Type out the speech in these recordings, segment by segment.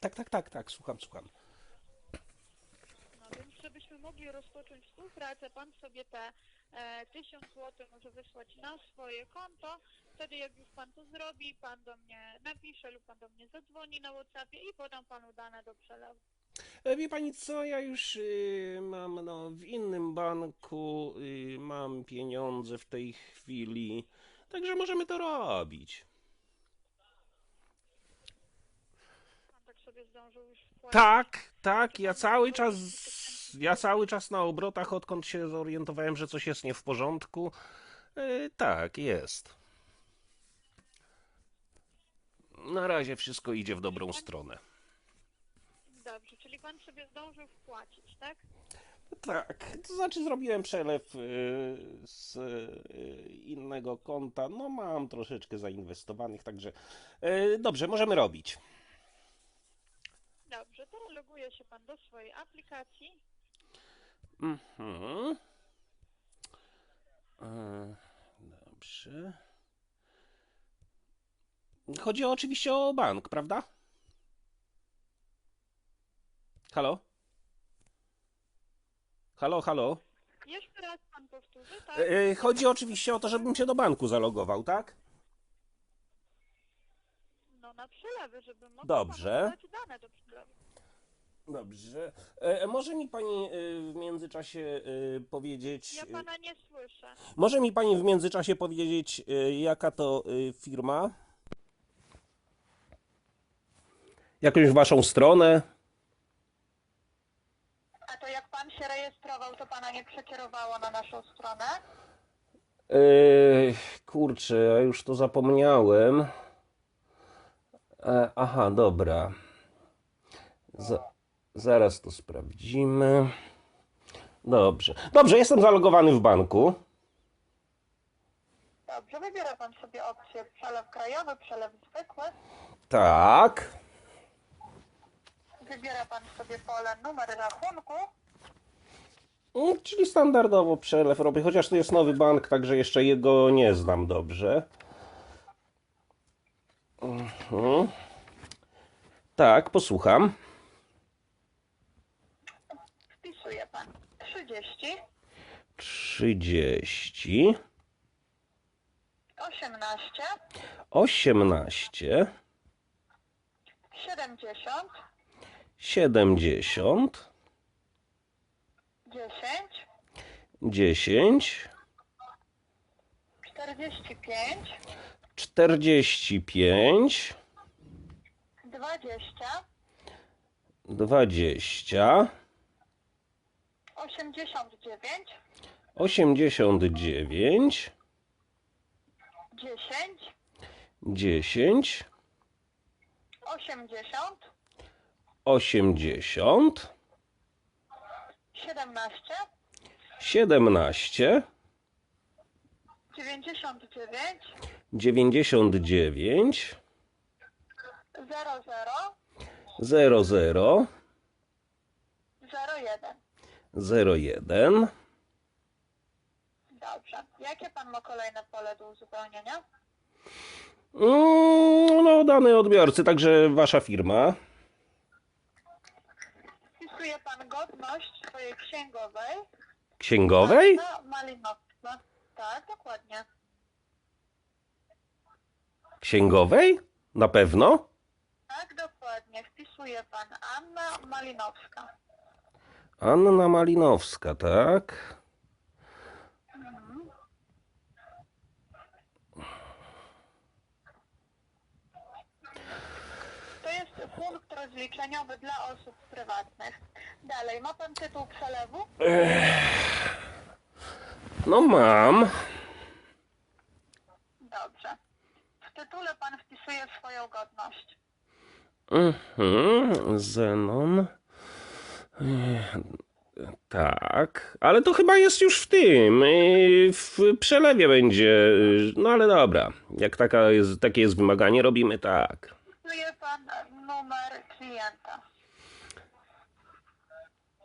Tak, tak, tak, tak, słucham, słucham. No więc żebyśmy mogli rozpocząć współpracę, pan sobie te e, 1000 zł może wysłać na swoje konto. Wtedy jak już pan to zrobi, pan do mnie napisze lub pan do mnie zadzwoni na Whatsappie i podam panu dane do przelewu. E, Wie pani co, ja już y, mam no, w innym banku, y, mam pieniądze w tej chwili, także możemy to robić. Pan tak sobie zdążył już wpłacić. Tak, tak, ja cały czas, ja cały czas na obrotach, odkąd się zorientowałem, że coś jest nie w porządku. E, tak, jest. Na razie wszystko idzie w dobrą stronę. Dobrze, czyli pan sobie zdążył wpłacić, tak? Tak, to znaczy zrobiłem przelew y, z y, innego konta. No mam troszeczkę zainwestowanych, także y, dobrze, możemy robić. Loguje się pan do swojej aplikacji. Mhm. E, Dobrze. Chodzi oczywiście o bank, prawda? Halo? Halo, halo? Jeszcze raz pan powtórzy, tak? E, e, Chodzi oczywiście o to, żebym się do banku zalogował, tak? No na przelewy, żeby mogli Dobrze. panu dać dane do przelewu. Dobrze. E, może mi pani e, w międzyczasie e, powiedzieć. Ja pana nie słyszę. Może mi pani w międzyczasie powiedzieć, e, jaka to e, firma? Jakąś waszą stronę? A to jak pan się rejestrował, to pana nie przekierowało na naszą stronę? E, kurczę, ja już to zapomniałem. E, aha, dobra. Za, zaraz to sprawdzimy. Dobrze. Dobrze, jestem zalogowany w banku. Dobrze, wybiera pan sobie opcję przelew krajowy, przelew zwykły. Tak. Wybiera pan sobie pole numer rachunku. Mm, Czyli standardowo przelew robię, chociaż to jest nowy bank, także jeszcze jego nie znam dobrze. Mhm. Tak, posłucham. Wpisuje pan 30, 30, 18, 18, 70, 70, 10, 10, 45, 45, 20, 20, 89, 89, 10, 10, 80, 80, 17, 17, 99, 99, 00, 00, 01. 01. Dobrze. Jakie pan ma kolejne pole do uzupełnienia? Mm, No, dane odbiorcy, także wasza firma. Wpisuje pan godność swojej księgowej. Księgowej? Na Malinowska. Tak, dokładnie. Księgowej? Na pewno? Tak, dokładnie. Wpisuje pan Anna Malinowska. Anna Malinowska, tak? To jest punkt rozliczeniowy dla osób prywatnych. Dalej, ma pan tytuł przelewu? No mam. Dobrze. W tytule pan wpisuje swoją godność. Mhm, Zenon. Ech, Tak, ale to chyba jest już w tym. yy, W przelewie będzie. yy, No ale dobra, jak taka jest, takie jest wymaganie, robimy tak. Wpisuje pan numer klienta.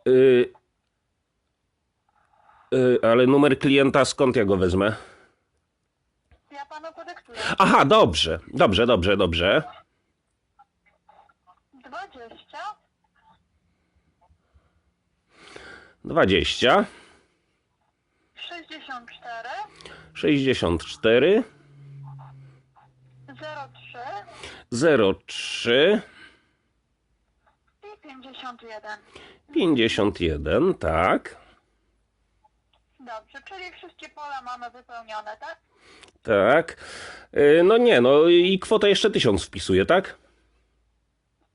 Yy, yy, ale numer klienta skąd ja go wezmę? Ja panu podyktuję. Aha, dobrze, dobrze, dobrze, dobrze. 20 20, 20, 64, 64, 03 03, i 51. 51, tak, Dobrze, czyli wszystkie pola mamy wypełnione, tak? tak. Y, No nie, no i kwotę jeszcze 1000 wpisuję, tak?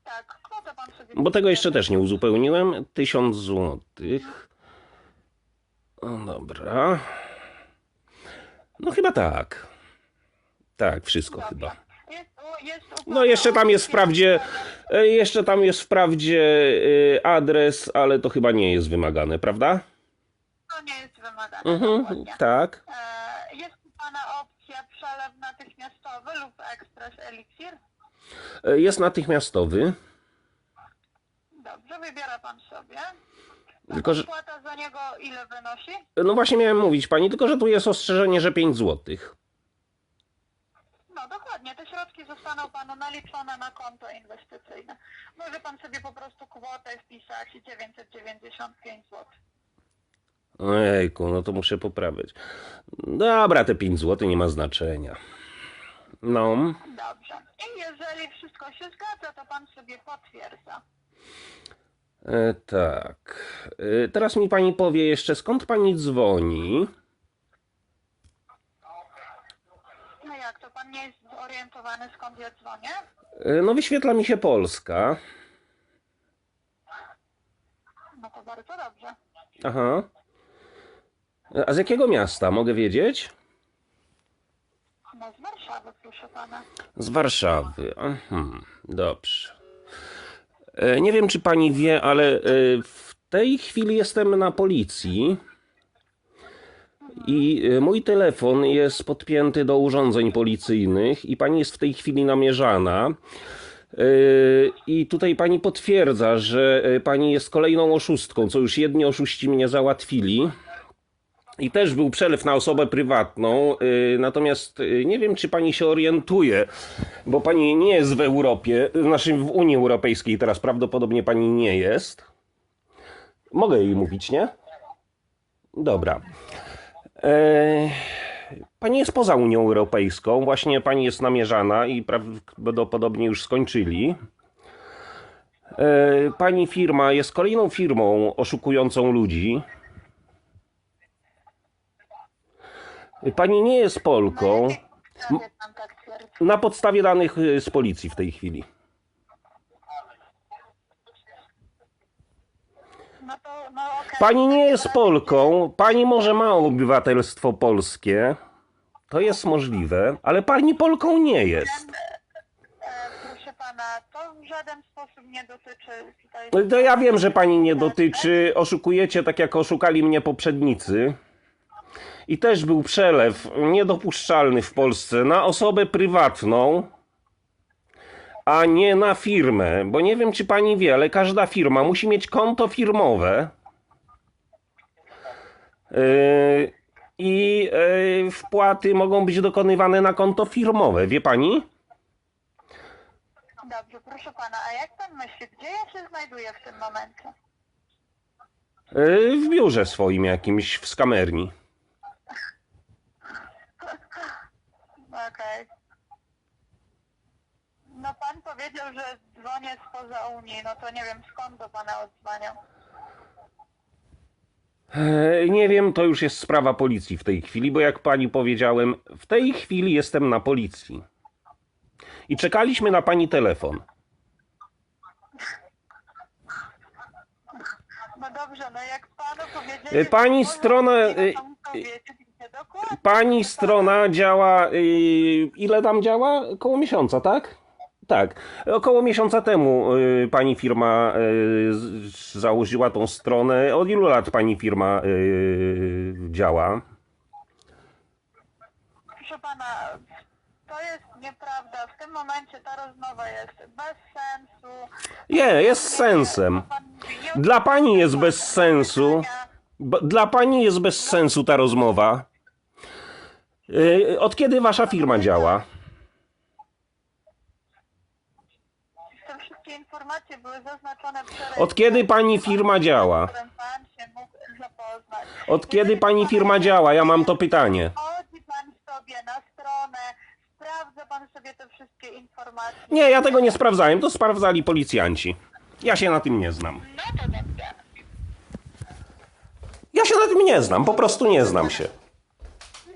Tak, kwotę pan sobie... Bo tego jeszcze też nie uzupełniłem. 1000 złotych. O, dobra. No chyba tak. Tak, wszystko chyba. Jest, u- jest u No jeszcze tam jest wprawdzie, e, jeszcze tam jest wprawdzie e, adres, ale to chyba nie jest wymagane, prawda? To nie jest wymagane. Mhm, dokładnie. tak. E, jest u pana opcja przelew natychmiastowy lub ekspres eliksir? Jest natychmiastowy. Dobrze, wybiera pan sobie. Tylko, że, Płata za niego ile wynosi? no właśnie miałem mówić pani, tylko że tu jest ostrzeżenie, że 5 złotych. No dokładnie, te środki zostaną panu naliczone na konto inwestycyjne. Może pan sobie po prostu kwotę wpisać 995 zł. Ojejku, no to muszę poprawić. Dobra, te 5 złotych nie ma znaczenia. No, Dobrze. I jeżeli wszystko się zgadza, to pan sobie potwierdza. e, tak. E, teraz mi pani powie jeszcze, skąd pani dzwoni? No jak to pan nie jest zorientowany skąd ja dzwonię? E, no wyświetla mi się Polska. No to bardzo dobrze. Aha. A z jakiego miasta, mogę wiedzieć? No z Warszawy, proszę pana. Z Warszawy. Aha, dobrze. E, Nie wiem, czy pani wie, ale e, w tej chwili jestem na policji i e, mój telefon jest podpięty do urządzeń policyjnych i pani jest w tej chwili namierzana. E, I tutaj pani potwierdza, że e, pani jest kolejną oszustką, co już jedni oszuści mnie załatwili. I też był przelew na osobę prywatną, natomiast nie wiem, czy pani się orientuje, bo pani nie jest w Europie, znaczy w Unii Europejskiej teraz prawdopodobnie pani nie jest. Mogę jej mówić, nie? Dobra. E, Pani jest poza Unią Europejską, właśnie pani jest namierzana i prawdopodobnie już skończyli. E, Pani firma jest kolejną firmą oszukującą ludzi. Pani nie jest Polką. Pan tak. Na podstawie danych y, z policji w tej chwili. No to, no okej. Pani nie jest Polką, pani może ma obywatelstwo polskie. To jest możliwe, ale pani Polką nie jest. E, proszę pana, to w żaden sposób nie dotyczy tutaj... No To ja wiem, że pani nie dotyczy. Oszukujecie tak, jak oszukali mnie poprzednicy. I też był przelew niedopuszczalny w Polsce na osobę prywatną, a nie na firmę. Bo nie wiem, czy pani wie, ale każda firma musi mieć konto firmowe. Yy, I yy, wpłaty mogą być dokonywane na konto firmowe. Wie pani? Dobrze, proszę pana, a jak pan myśli, gdzie ja się znajduję w tym momencie? Yy, w biurze swoim jakimś w skamerni. Okej. No pan powiedział, że dzwonię spoza Unii, no to nie wiem skąd do pana odzwaniał. Nie wiem, to już jest sprawa policji w tej chwili, bo jak pani powiedziałem, w tej chwili jestem na policji. I czekaliśmy na pani telefon. No dobrze, no jak panu powiedzieli... pani strona, gdzie dokładnie. Pani strona działa. y, Ile tam działa? Około miesiąca, tak? Tak. Około miesiąca temu y, pani firma y, założyła tą stronę. Od ilu lat pani firma y, działa? Proszę pana, to jest nieprawda. W tym momencie ta rozmowa jest bez sensu. Nie, jest sensem. Dla pani jest bez sensu. Dla pani jest bez sensu ta rozmowa. Y, Od kiedy wasza firma działa? Te wszystkie informacje były zaznaczone przelew. Od kiedy pani firma działa? z którym pan się mógł zapoznać. Od kiedy Jeżeli pani pan- firma działa? Ja mam to pytanie. Chodzi pan sobie na stronę, sprawdza pan sobie te wszystkie informacje. Nie, ja tego nie sprawdzałem, to sprawdzali policjanci. Ja się na tym nie znam. No to dobrze. Ja się na tym nie znam, po prostu nie znam się.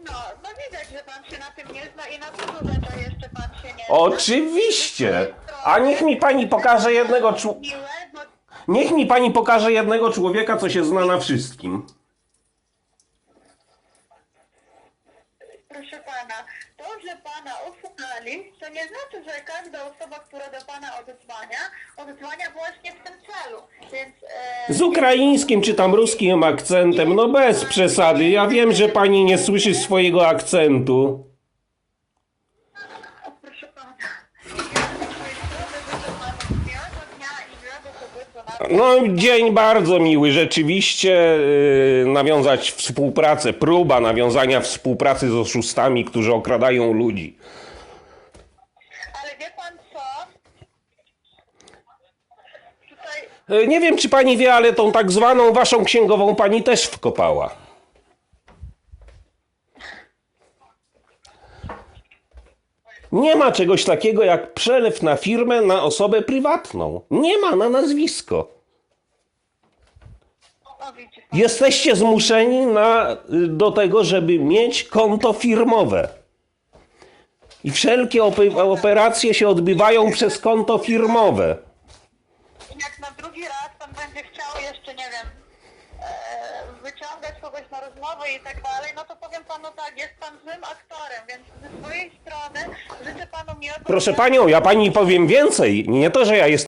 No, no widać, że pan się na tym nie zna i na dużo rzeczach jeszcze pan się nie zna. Oczywiście. A niech mi pani pokaże jednego bo Niech mi pani pokaże jednego człowieka, co się zna na wszystkim. proszę pana, to, że pana oszukali, to nie znaczy, że każda osoba, która do pana odzwania, odzwania właśnie w tym celu. Więc e, Z ukraińskim czy tam ruskim akcentem, no bez przesady. Ja wiem, że pani nie słyszy swojego akcentu. o, proszę pana, ja z swojej strony życzę panu miłego dnia i miłego pobytu na No, dzień bardzo miły, rzeczywiście. Yy, nawiązać współpracę, próba nawiązania współpracy z oszustami, którzy okradają ludzi. Ale wie pan co? Tutaj Yy, nie wiem, czy pani wie, ale tą tak zwaną waszą księgową pani też wkopała. Nie ma czegoś takiego jak przelew na firmę na osobę prywatną. Nie ma na nazwisko. Jesteście zmuszeni na, do tego, żeby mieć konto firmowe. I wszelkie operacje się odbywają przez konto firmowe. jak na drugi raz pan będzie chciał jeszcze, nie wiem, e, wyciągać kogoś na rozmowę i tak dalej, no to powiem panu tak, jest pan złym aktorem, więc ze swojej strony życzę panu miłego Proszę panią, ja pani powiem więcej. Nie to, że ja jestem.